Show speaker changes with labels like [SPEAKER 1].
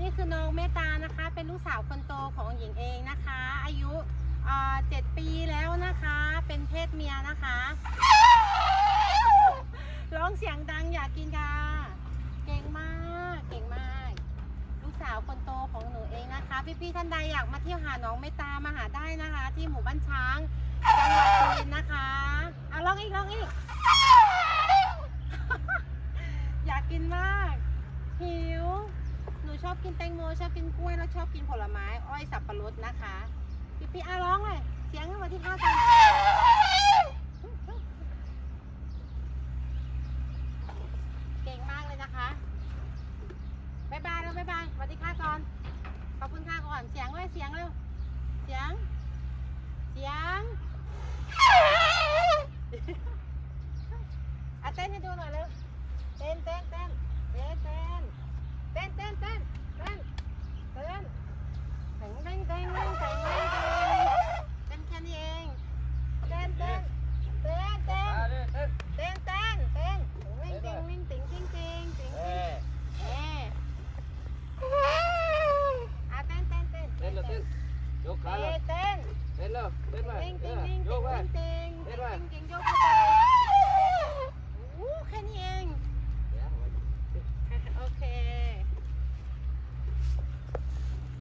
[SPEAKER 1] นี่คือน้องเมตานะคะ เป็นลูกสาวคนโตของหญิงเองนะคะ อายุเจ็ดปีแล้วนะคะ เป็นเพศเมียนะคะ ร้องเสียงดังอยากกินค่ะเก่งมากเก่งมาก ลูกสาวคนโตของหนูเองนะคะ พี่ๆท่านใดอยากมาเที่ยวหาน้องเมตตามาหาได้นะคะ ที่หมู่บ้านช้างจังหวัดสุรินทร์นะคะอะร้องอีกร้องอีกอยากกินมาก หิว หนูชอบกินแตงโมชอบกินกล้วยแล้วชอบกินผลไม้ อ้อยสับปะรดนะคะพี่พี่อาร้องเลยเสียงมาที่ข้าวกันเก่งมากเลยนะคะบายบายแล้วบายบายสวัสดีค่ะก่อน ขอบคุณค่ะก่อน เสียงเลยเสียงเร็ว เสียง เสียงอะเต้นให้ดูหน่อยเร็ว tiếng tiếng tiếng tiếng tiếng tiếng tiếng tiếng